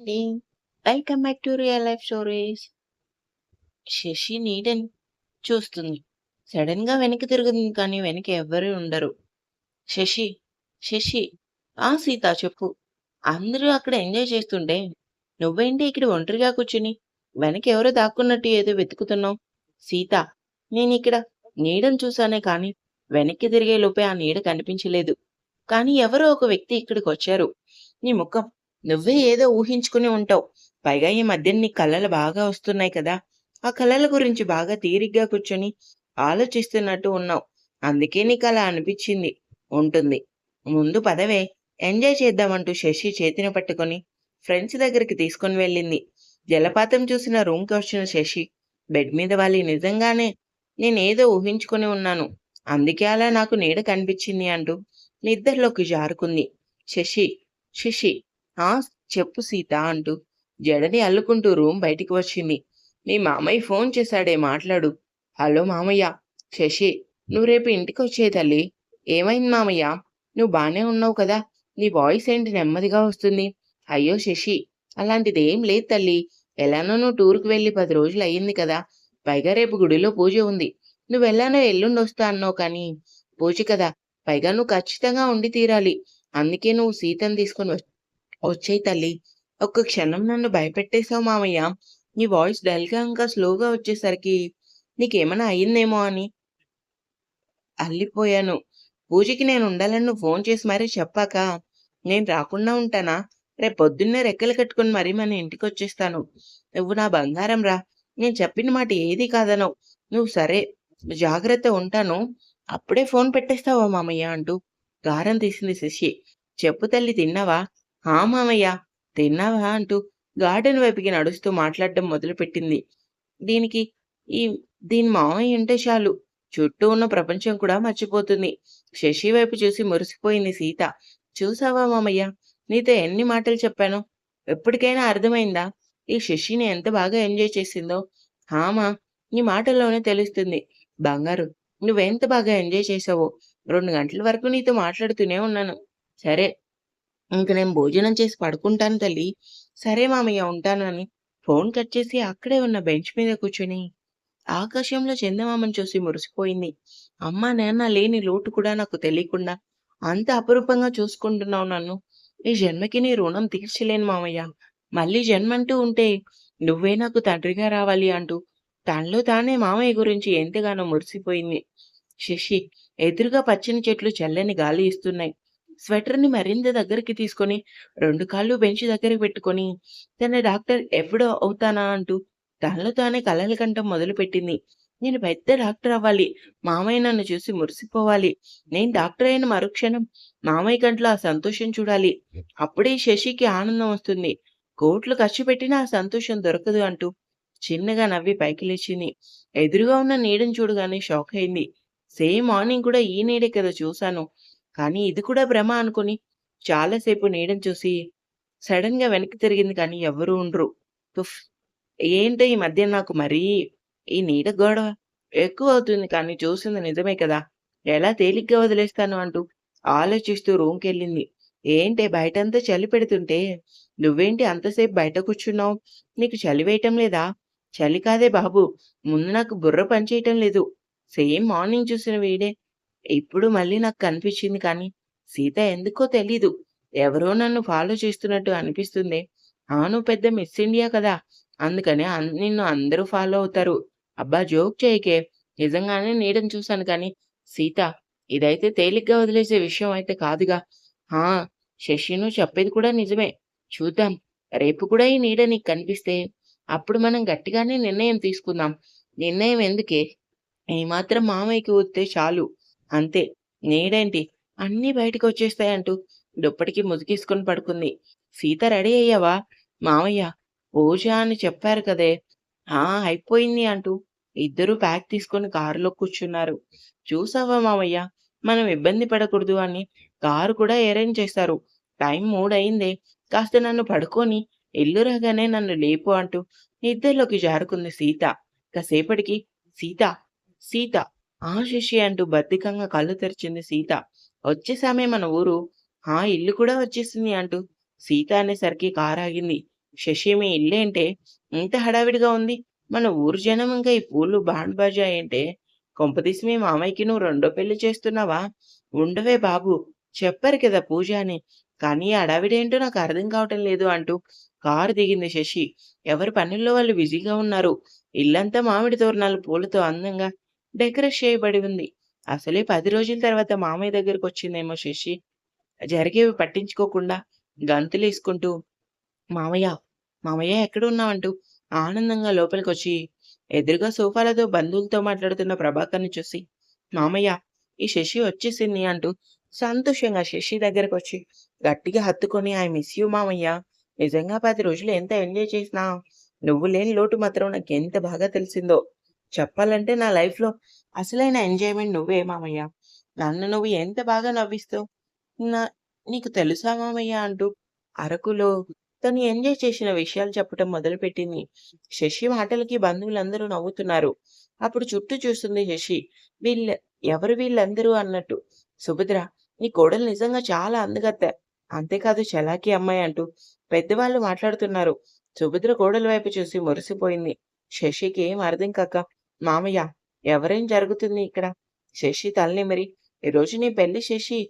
అండి. Welcome back to real life stories. Sasi నీడని చూస్తుంది. సడన్గా వెనక్కి తిరుగుతుంది కానీ వెనక ఎవ్వరూ ఉండరు. శశి, శశి ఆ! సీత చెప్పు. అందరూ అక్కడ ఎంజాయ్ చేస్తుంటే నువ్వేంటి ఇక్కడ ఒంటరిగా కూర్చుని వెనక ఎవరో దాక్కున్నట్టు ఏదో వెతుకుతున్నావు? సీత నేనిక్కడ నీడను చూశానే కానీ వెనక్కి తిరిగే లోపే ఆ నీడ కనిపించలేదు. కానీ ఎవరో ఒక వ్యక్తి ఇక్కడికి వచ్చారు నీ ముఖం నువ్వే ఏదో ఊహించుకుని ఉంటావు. పైగా ఈ మధ్య నీ కళలు బాగా వస్తున్నాయి కదా! ఆ కళల గురించి బాగా తీరిగ్గా కూర్చొని ఆలోచిస్తున్నట్టు ఉన్నావు. అందుకే నీకు అలా అనిపించింది ఉంటుంది. ముందు పదవే ఎంజాయ్ చేద్దామంటూ శశి చేతిని పట్టుకొని ఫ్రెండ్స్ దగ్గరికి తీసుకొని వెళ్ళింది. జలపాతం చూసిన రూమ్‌కి వచ్చిన శశి బెడ్ మీద వాలి నిజంగానే నేనేదో ఊహించుకొని ఉన్నాను. అందుకే అలా నాకు నీడ కనిపించింది అంటూ నిద్రలోకి జారుకుంది. శశి, శశి హా చెప్పు సీత అంటూ జడని అల్లుకుంటూ రూమ్ బయటికి వచ్చింది. మీ మామయ్య ఫోన్ చేశాడే మాట్లాడు. హలో మామయ్య. శశి నువ్వు రేపు ఇంటికొచ్చేది తల్లి ఏమైంది మామయ్య? నువ్వు బాగానే ఉన్నావు కదా! నీ వాయిస్ ఏంటి నెమ్మదిగా వస్తుంది? అయ్యో శశి అలాంటిది ఏం లేదు తల్లీ. ఎలానో నువ్వు టూర్‌కి వెళ్ళి పది రోజులు అయ్యింది కదా! పైగా రేపు గుడిలో పూజ ఉంది. నువ్వెల్లానో ఎల్లుండి వస్తా అన్నావు కానీ పూజ కదా! పైగా నువ్వు ఖచ్చితంగా ఉండి తీరాలి. అందుకే నువ్వు సీతని తీసుకొని వచ్చే తల్లి ఒక్క క్షణం నన్ను భయపెట్టేశావు మామయ్య. నీ వాయిస్ డల్‌గా ఇంకా స్లోగా వచ్చేసరికి నీకేమైనా అయిందేమో అని అల్లిపోయాను. పూజకి నేనుండాలని నువ్వు ఫోన్ చేసి మరీ చెప్పాక నేను రాకుండా ఉంటానా? రేపొద్దున్నే రెక్కలు కట్టుకొని మరీ మన ఇంటికి వచ్చేస్తాను నువ్వు నా బంగారంరా. నేను చెప్పిన మాట ఏది కాదనో నువ్వు సరే జాగ్రత్త ఉంటాను. అప్పుడే ఫోన్ పెట్టేస్తావా మామయ్య అంటూ గారం తీసింది శశి. చెప్పు తల్లి తిన్నావా? హా మామయ్య. తిన్నావా? అంటూ గార్డెన్ వైపుకి నడుస్తూ మాట్లాడడం మొదలుపెట్టింది. దీనికి ఈ దీని మామయ్య ఉంటే చాలు చుట్టూ ఉన్న ప్రపంచం కూడా మర్చిపోతుంది. శశి వైపు చూసి మురిసిపోయింది సీత. చూసావా మామయ్య నీతో ఎన్ని మాటలు చెప్పాను ఎప్పటికైనా అర్థమైందా? ఈ శశిని ఎంత బాగా ఎంజాయ్ చేసిందో? హామా నీ మాటల్లోనే తెలుస్తుంది. బంగారు నువ్వెంత బాగా ఎంజాయ్ చేసావో రెండు గంటల వరకు నీతో మాట్లాడుతూనే ఉన్నాను. సరే ఇంక నేను భోజనం చేసి పడుకుంటాను తల్లి సరే మామయ్య ఉంటానని ఫోన్ కట్ చేసి అక్కడే ఉన్న బెంచ్ మీద కూర్చుని ఆకాశంలో చందమామను చూసి మురిసిపోయింది. అమ్మా, నాన్న లేని లోటు కూడా నాకు తెలియకుండా అంత అపురూపంగా చూసుకుంటున్నావు నన్ను. ఈ జన్మకి నీ రుణం తీర్చలేను మామయ్య. మళ్ళీ జన్మంటూ ఉంటే నువ్వే నాకు తండ్రిగా రావాలి అంటూ తనలో తానే మామయ్య గురించి ఎంతగానో మురిసిపోయింది. శశి ఎదురుగా పచ్చని చెట్లు చల్లని గాలి ఇస్తున్నాయి. స్వెటర్‌ని మరింత దగ్గరికి తీసుకొని రెండు కాళ్ళు బెంచ్ దగ్గరికి పెట్టుకొని తన డాక్టర్ ఎప్పుడో అవుతానా అంటూ తనలో తానే కలలు కంటం మొదలుపెట్టింది. నేను పెద్ద డాక్టర్ అవ్వాలి. మామయ్య నన్ను చూసి మురిసిపోవాలి. నేను డాక్టర్ అయిన మరుక్షణం మామయ్య కంట్లో ఆ సంతోషం చూడాలి. అప్పుడే శశికి ఆనందం వస్తుంది. కోట్లు ఖర్చు పెట్టినా ఆ సంతోషం దొరకదు అంటూ చిన్నగా నవ్వి పైకి లేచింది. ఎదురుగా ఉన్న నీడను చూడగానే షాక్ అయింది. సేమ్ మార్నింగ్ కూడా ఈ నీడే కదా చూశాను. కానీ ఇది కూడా భ్రమ అనుకుని చాలాసేపు నీడని చూసి సడన్గా వెనక్కి తిరిగింది కానీ ఎవ్వరూ ఉండరు. తుఫ్ ఏంటో ఈ మధ్య నాకు మరీ ఈ నీడ గొడవ ఎక్కువవుతుంది కానీ చూసింది నిజమే కదా! ఎలా తేలిగ్గా వదిలేస్తాను అంటూ ఆలోచిస్తూ రూమ్‌కెళ్ళింది. ఏంటే బయటంతా చలి పెడుతుంటే నువ్వేంటి అంతసేపు బయట కూర్చున్నావు? నీకు చలి వేయటం లేదా? చలి కాదే బాబు. ముందు నాకు బుర్ర పనిచేయటం లేదు. సేమ్ మార్నింగ్ చూసిన వీడే ఇప్పుడు మళ్ళీ నాకు కనిపించింది కానీ సీత ఎందుకో తెలీదు. ఎవరో నన్ను ఫాలో చేస్తున్నట్టు అనిపిస్తుంది అవును పెద్ద మిస్ ఇండియా కదా! అందుకని నిన్ను అందరూ ఫాలో అవుతారు. అబ్బా జోక్ చేయకే. నిజంగానే నీడని చూశాను కానీ సీత ఇదైతే తేలిగ్గా వదిలేసే విషయం అయితే కాదుగా. ఆ! శశిను చెప్పేది కూడా నిజమే. చూద్దాం. రేపు కూడా ఈ నీడ నీకు కనిపిస్తే అప్పుడు మనం గట్టిగానే నిర్ణయం తీసుకుందాం. నిర్ణయం ఎందుకే? ఏమాత్రం మామయ్యకి వస్తే చాలు. అంతే. నేడేంటి అన్నీ బయటకొచ్చేస్తాయి అంటూ దుప్పటికి ముసుగేసుకొని పడుకుంది. సీత రెడీ అయ్యావా? మామయ్య పూజ అని చెప్పారు కదే! ఆ! అయిపోయింది అంటూ ఇద్దరూ బ్యాగ్ తీసుకొని కారులో కూర్చున్నారు. చూసావా మామయ్య మనం ఇబ్బంది పడకూడదు అని కారు కూడా అరేంజ్ చేశారు. టైం మూడ్ అయిందే. కాస్త నన్ను పడుకొని ఇల్లు రాగానే నన్ను లేపు అంటూ నిద్రలోకి జారుకుంది సీత. కాసేపటికి సీత, సీత ఆ! శశి అంటూ బద్దికంగా కళ్ళు తెరిచింది సీత. వచ్చేసామే మన ఊరు. ఆ! ఇల్లు కూడా వచ్చేసింది అంటూ సీత అనేసరికి కారాగింది. శశి మీ ఇల్లేంటే ఇంత హడావిడిగా ఉంది? మన ఊరు జనం ఇంకా ఈ పూలు బాండ్ బాజా ఏంటే? కొంపదీసి మీ మామయ్యకి నువ్వు రెండో పెళ్ళి చేస్తున్నావా? ఉండవే బాబు! చెప్పారు కదా పూజ అని. కానీ అడావిడేంటో నాకు అర్థం కావటం లేదు అంటూ కారు దిగింది శశి. ఎవరి పనుల్లో వాళ్ళు బిజీగా ఉన్నారు. ఇల్లంతా మామిడి తోరణాలు పూలతో అందంగా డెకరేట్ చేయబడి ఉంది. అసలే పది రోజుల తర్వాత మామయ్య దగ్గరకొచ్చిందేమో శశి. జరిగేవి పట్టించుకోకుండా గంతులేసుకుంటూ మామయ్య, మామయ్య ఎక్కడున్నావంటూ ఆనందంగా లోపలికి వచ్చి ఎదురుగా సోఫాలతో బంధువులతో మాట్లాడుతున్న ప్రభాకర్‌ని చూసి మామయ్య ఈ శశి వచ్చేసింది అంటూ సంతోషంగా శశి దగ్గరకొచ్చి గట్టిగా హత్తుకొని ఐ మిస్ యూ మామయ్య. నిజంగా పది రోజులు ఎంత ఎంజాయ్ చేసినా నువ్వు లేని లోటు మాత్రం నాకు ఎంత బాగా తెలిసిందో. చెప్పాలంటే నా లైఫ్‌లో అసలైన ఎంజాయ్‌మెంట్ నువ్వే మామయ్య. నన్ను నువ్వు ఎంత బాగా నవ్విస్తావు. నా నీకు తెలుసా మామయ్య అంటూ అరకులో తను ఎంజాయ్ చేసిన విషయాలు చెప్పటం మొదలుపెట్టింది. శశి మాటలకి బంధువులందరూ నవ్వుతున్నారు. అప్పుడు చుట్టూ చూస్తుంది శశి. వీళ్ళ ఎవరు వీళ్ళందరూ అన్నట్టు. సుభద్ర నీ కోడలు నిజంగా చాలా అందగత్త అంతేకాదు చలాకీ అమ్మాయి అంటూ పెద్దవాళ్ళు మాట్లాడుతున్నారు. సుభద్ర కోడల వైపు చూసి మురిసిపోయింది. శశికి ఏం అర్థం కాక మామయ్య ఎవరేం జరుగుతుంది ఇక్కడ? శశి తలనిమిరి ఈరోజు నీ పెళ్ళి శశి.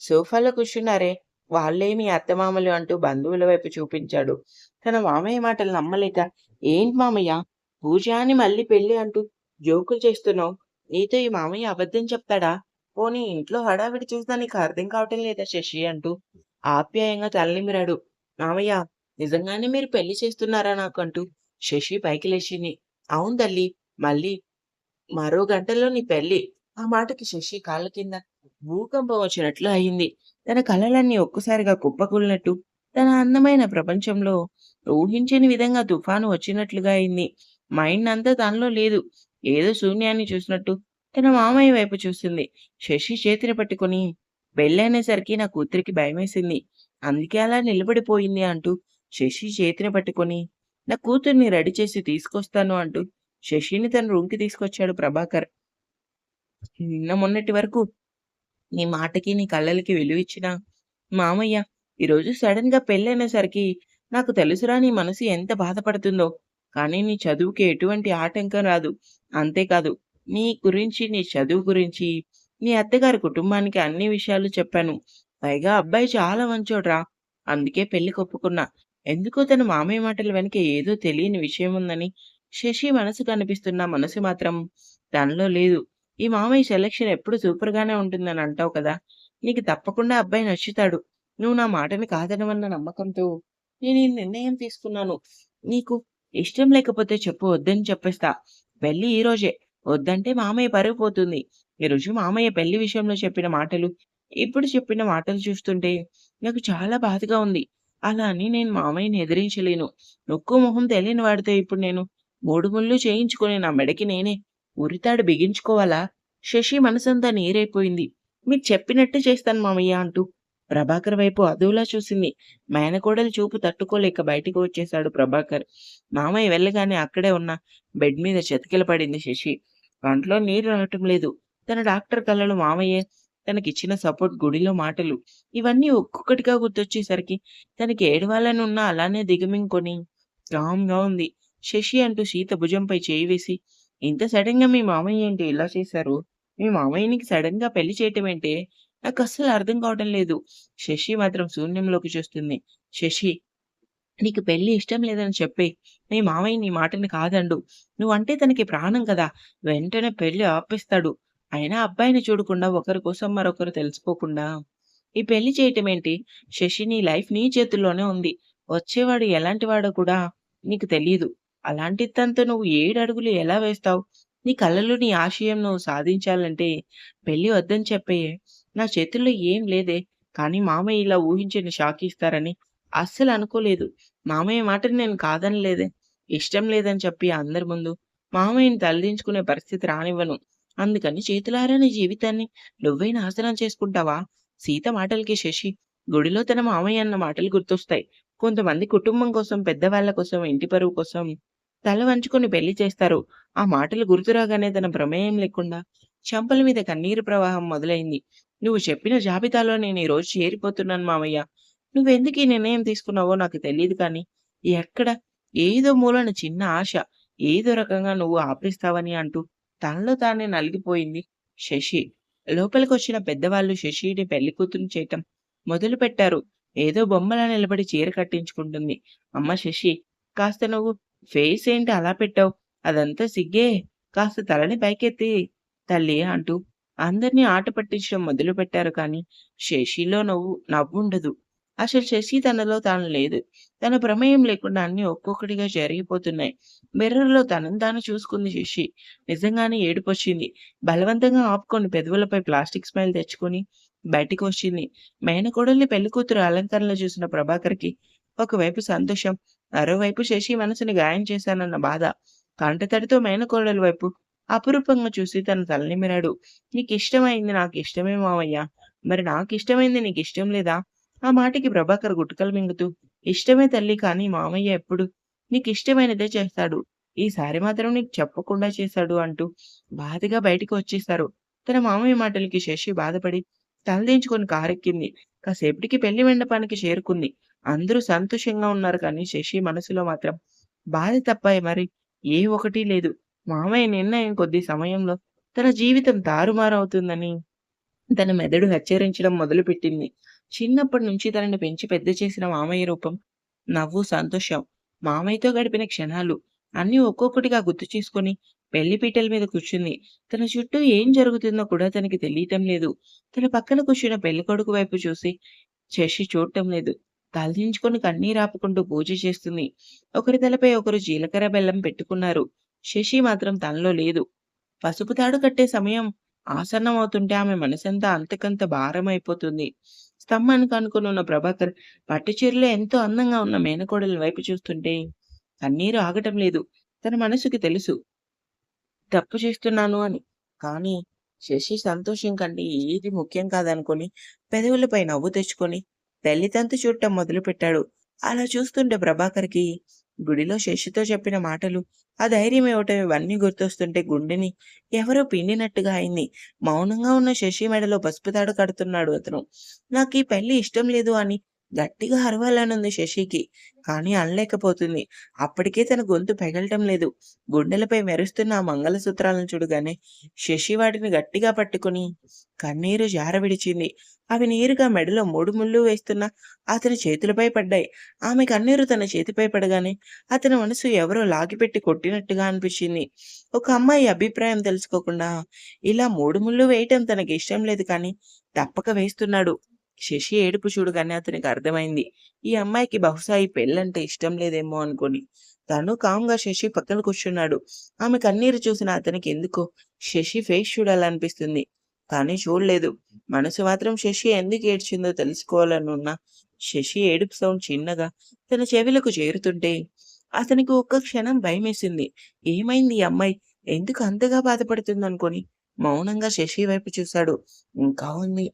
సోఫాలో కూర్చున్నారే వాళ్ళే మీ అత్తమామలు అంటూ బంధువుల వైపు చూపించాడు. తన మామయ్య మాటలు నమ్మలేక ఏంటి మామయ్య పూజ అని మళ్ళీ పెళ్ళి అంటూ జోకులు చేస్తున్నావు. నీతో ఈ మామయ్య అబద్ధం చెప్తాడా? పోనీ ఇంట్లో హడావిడి చూసినా నీకు అర్థం కావటం లేదా శశి అంటూ ఆప్యాయంగా తలనిమిరాడు. మామయ్య నిజంగానే మీరు పెళ్ళి చేస్తున్నారా నాకు అంటూ శశి పైకి లేచింది. అవును తల్లి మళ్ళీ మరో గంటలో నీ పెళ్ళి ఆ మాటకి శశి కాళ్ళ కింద భూకంపం వచ్చినట్లు అయింది. తన కలలన్నీ ఒక్కసారిగా కుప్పకూలినట్టు తన అందమైన ప్రపంచంలో ఊహించని విధంగా తుఫాను వచ్చినట్లుగా అయింది. మైండ్ అంతా తనలో లేదు. ఏదో శూన్యాన్ని చూసినట్టు తన మామయ్య వైపు చూసింది. శశి చేతిని పట్టుకొని పెళ్ళనేసరికి నా కూతురికి భయమేసింది. అందుకే అలా నిలబడిపోయింది అంటూ శశి చేతిని పట్టుకొని నా కూతుర్ని రెడీ చేసి తీసుకొస్తాను అంటూ శశిని తన రూమ్‌కి తీసుకొచ్చాడు ప్రభాకర్. నిన్న మొన్నటి వరకు నీ మాటకి, నీ కళ్ళలకి విలువిచ్చిన మామయ్య ఈరోజు సడెన్‌గా పెళ్ళైనసరికి నాకు తెలుసురా నీ మనసు ఎంత బాధపడుతుందో. కానీ నీ చదువుకి ఎటువంటి ఆటంకం రాదు. అంతేకాదు నీ గురించి, నీ చదువు గురించి, నీ అత్తగారి కుటుంబానికి అన్ని విషయాలు చెప్పాను. పైగా అబ్బాయి చాలా మంచోడ్రా అందుకే పెళ్ళి కొప్పుకున్నా ఎందుకో తన మామయ్య మాటల వెనక ఏదో తెలియని విషయం ఉందని శశి మనసు కనిపిస్తున్న మనసు మాత్రం తనలో లేదు. ఈ మామయ్య సెలక్షన్ ఎప్పుడు సూపర్‌గానే ఉంటుందని అంటావు కదా! నీకు తప్పకుండా అబ్బాయి నచ్చుతాడు. నువ్వు నా మాటని కాదనవన్న నమ్మకంతో నేను ఈ నిర్ణయం తీసుకున్నాను. నీకు ఇష్టం లేకపోతే చెప్పు వద్దని చెప్పేస్తా. పెళ్ళి రోజే వద్దంటే మామయ్య పరువు పోతుంది. ఈరోజు మామయ్య పెళ్ళి విషయంలో చెప్పిన మాటలు, ఇప్పుడు చెప్పిన మాటలు చూస్తుంటే నాకు చాలా బాధగా ఉంది. అలా అని నేను మామయ్యని ఎదిరించలేను. నొక్కు మొహం తెలియని వాడితే ఇప్పుడు నేను మూడు ముళ్ళు చేయించుకొని నా మెడకి నేనే ఉరితాడు బిగించుకోవాలా? శశి మనసంతా నీరైపోయింది. మీరు చెప్పినట్టు చేస్తాను మామయ్య అంటూ ప్రభాకర్ వైపు అదువులా చూసింది. మేనకోడలు చూపు తట్టుకోలేక బయటికి వచ్చేశాడు ప్రభాకర్. మామయ్య వెళ్ళగానే అక్కడే ఉన్న బెడ్ మీద చెతికిల పడింది శశి. కంట్లో నీరు రావటం లేదు. తన డాక్టర్ కళ్ళలు మామయ్య తనకిచ్చిన సపోర్ట్ గుడిలో మాటలు ఇవన్నీ ఒక్కొక్కటిగా గుర్తొచ్చేసరికి తనకి ఏడవాలని ఉన్నా అలానే దిగమింగుకొని కామ్‌గా ఉంది. శశి అంటూ సీత భుజంపై చేయి వేసి ఇంత సడన్గా మీ మామయ్య ఏంటి ఇలా చేశారు? మీ మామయ్యనికి సడన్గా పెళ్ళి చేయటం ఏంటే? నాకస్సలు అర్థం కావటం లేదు. శశి మాత్రం శూన్యంలోకి చూస్తుంది. శశి నీకు పెళ్ళి ఇష్టం లేదని చెప్పి మీ మామయ్య నీ మాటని కాదనడు. నువ్వంటే తనకి ప్రాణం కదా! వెంటనే పెళ్ళి ఆపిస్తాడు అయినా అబ్బాయిని చూడకుండా ఒకరి కోసం మరొకరు తెలుసుకోకుండా ఈ పెళ్ళి చేయటం ఏంటి శశి నీ లైఫ్ నీ చేతుల్లోనే ఉంది. వచ్చేవాడు ఎలాంటి వాడో కూడా నీకు తెలియదు అలాంటి తనతో నువ్వు ఏడడుగులు ఎలా వేస్తావు? నీ కలలు, నీ ఆశయం నువ్వు సాధించాలంటే పెళ్ళి వద్దని చెప్పేయే. నా చేతుల్లో ఏం లేదే. కానీ మామయ్య ఇలా ఊహించని షాక్ ఇస్తారని అస్సలు అనుకోలేదు. మామయ్య మాటని నేను కాదనలేదే. ఇష్టం లేదని చెప్పి అందరి ముందు మామయ్యని తలదించుకునే పరిస్థితి రానివ్వను. అందుకని చేతులారా నీ జీవితాన్ని నువ్వే నాశనం చేసుకుంటావా? సీత మాటలకి శశి గుడిలో తన మామయ్య అన్న మాటలు గుర్తొస్తాయి. కొంతమంది కుటుంబం కోసం, పెద్దవాళ్ళ కోసం, ఇంటి పరువు కోసం తల వంచుకొని పెళ్ళి చేస్తారు. ఆ మాటలు గుర్తురాగానే తన ప్రమేయం లేకుండా చెంపల మీద కన్నీరు ప్రవాహం మొదలైంది. నువ్వు చెప్పిన జాబితాలో నేను ఈరోజు చేరిపోతున్నాను మామయ్య. నువ్వెందుకు ఈ నిర్ణయం తీసుకున్నావో నాకు తెలియదు కానీ ఎక్కడ ఏదో మూలన చిన్న ఆశ ఏదో రకంగా నువ్వు ఆపేస్తావని అంటూ తనలో తానే నలిగిపోయింది శశి లోపలికొచ్చిన పెద్దవాళ్ళు శశిని పెళ్ళి కూతురు చేయటం మొదలు పెట్టారు ఏదో బొమ్మలా నిలబడి చీర కట్టించుకుంటుంది అమ్మ శశి కాస్త నువ్వు ఫేస్ ఏంటి అలా పెట్టావు? అదంతా సిగ్గే. కాస్త తలని పైకెత్తి. తల్లి అంటూ అందరినీ ఆట పట్టించడం మొదలు పెట్టారు కానీ శశిలో నవ్వు నవ్వుండదు. అసలు శశి తనలో తాను లేదు. తన ప్రమేయం లేకుండా అన్ని ఒక్కొక్కటిగా జరిగిపోతున్నాయి. మిర్రర్లో తనను తాను చూసుకుంది శశి. నిజంగానే ఏడుపొచ్చింది. బలవంతంగా ఆపుకొని పెదవులపై ప్లాస్టిక్ స్మైల్ తెచ్చుకొని బయటికి వచ్చింది మేనకోడల్ని పెళ్ళి కూతురు అలంకరణలో చూసిన ప్రభాకర్కి ఒకవైపు సంతోషం మరోవైపు శశి మనసుని గాయం చేశానన్న బాధ కంటతడితో మేనకోడల వైపు అపురూపంగా చూసి తన తలనిమిరాడు నీకు ఇష్టమైంది నాకు ఇష్టమే మావయ్య. మరి నాకు ఇష్టమైంది నీకు ఇష్టం లేదా? ఆ మాటకి ప్రభాకర్ గుట్టుకలు మింగుతూ ఇష్టమే తల్లి కానీ మామయ్య ఎప్పుడు? నీకు ఇష్టమైనదే చేస్తాడు. ఈసారి మాత్రం నీకు చెప్పకుండా చేశాడు అంటూ బాధగా బయటికి వచ్చేశారు. తన మామయ్య మాటలకి శశి బాధపడి తలదించుకొని కారెక్కింది. కాసేపటికి పెళ్ళి మండపానికి చేరుకుంది. అందరూ సంతోషంగా ఉన్నారు కానీ శశి మనసులో మాత్రం బాధ తప్పాయి మరి ఏ ఒకటి లేదు. మామయ్య నిర్ణయం కొద్ది సమయంలో తన జీవితం తారుమారవుతుందని తన మెదడు హెచ్చరించడం మొదలుపెట్టింది. చిన్నప్పటి నుంచి తనని పెంచి పెద్ద చేసిన మామయ్య రూపం నవ్వు సంతోషం మామయ్యతో గడిపిన క్షణాలు అన్నీ ఒక్కొక్కటిగా గుర్తు చేసుకొని పెళ్ళి పీటల మీద కూర్చుంది. తన చుట్టూ ఏం జరుగుతుందో కూడా తనకి తెలియటం లేదు. తన పక్కన కూర్చున్న పెళ్ళి కొడుకు వైపు చూసి శశి చూడటం లేదు. తలదించుకొని కన్నీరాపుకుంటూ పూజ చేస్తుంది. ఒకరి తలపై ఒకరు జీలకర్ర బెల్లం పెట్టుకున్నారు. శశి మాత్రం తనలో లేదు. పసుపు తాడు కట్టే సమయం ఆసన్నం అవుతుంటే ఆమె మనసంతా అంతకంత భారం అయిపోతుంది స్తంభానికి అనుకుని ఉన్న ప్రభాకర్ పట్టుచీరలో ఎంతో అందంగా ఉన్న మేనకోడల వైపు చూస్తుంటే కన్నీరు ఆగటం లేదు. తన మనసుకి తెలుసు. తప్పు చేస్తున్నాను అని. కానీ శశి సంతోషం కంటే ఏది ముఖ్యం కాదనుకొని పెదవులపై నవ్వు తెచ్చుకొని తల్లిదంతు చూడటం మొదలుపెట్టాడు. అలా చూస్తుంటే ప్రభాకర్కి గుడిలో శశితో చెప్పిన మాటలు ఆ ధైర్యం ఇవ్వటం ఇవన్నీ గుర్తొస్తుంటే గుండెని ఎవరో పిండినట్టుగా అయింది. మౌనంగా ఉన్న శశి మెడలో పసుపు తాడు కడుతున్నాడు అతను. నాకు ఈ పెళ్ళి ఇష్టం లేదు అని గట్టిగా అరవాలనుంది శశికి. కానీ అనలేకపోతుంది. అప్పటికే తన గొంతు పెగలటం లేదు. గుండెలపై మెరుస్తున్న ఆ మంగళసూత్రాలను చూడగానే శశి వాటిని గట్టిగా పట్టుకుని కన్నీరు జార విడిచింది. అవి నీరుగా మెడలో మూడు ముళ్ళు వేస్తున్న అతని చేతులపై పడ్డాయి. ఆమె కన్నీరు తన చేతిపై పడగానే అతని మనసు ఎవరో లాగిపెట్టి కొట్టినట్టుగా అనిపించింది. ఒక అమ్మాయి అభిప్రాయం తెలుసుకోకుండా ఇలా మూడు ముళ్ళు వేయటం తనకి ఇష్టం లేదు కానీ తప్పక వేస్తున్నాడు. శశి ఏడుపు చూడగానే అతనికి అర్థమైంది. ఈ అమ్మాయికి బహుశా ఈ పెళ్ళంటే ఇష్టం లేదేమో అనుకొని. తను కామ్గా శశి పక్కన కూర్చున్నాడు. ఆమె కన్నీరు చూసిన అతనికి ఎందుకో శశి ఫేస్ చూడాలనిపిస్తుంది. కానీ చూడలేదు. మనసు మాత్రం శశి ఎందుకు ఏడ్చిందో తెలుసుకోవాలని ఉన్న శశి ఏడుపు సౌండ్ చిన్నగా తన చెవిలకు చేరుతుంటే అతనికి ఒక్క క్షణం భయమేసింది. ఏమైంది ఈ అమ్మాయి? ఎందుకు అంతగా బాధపడుతుంది అనుకొని మౌనంగా శశి వైపు చూశాడు. ఇంకా ఉంది.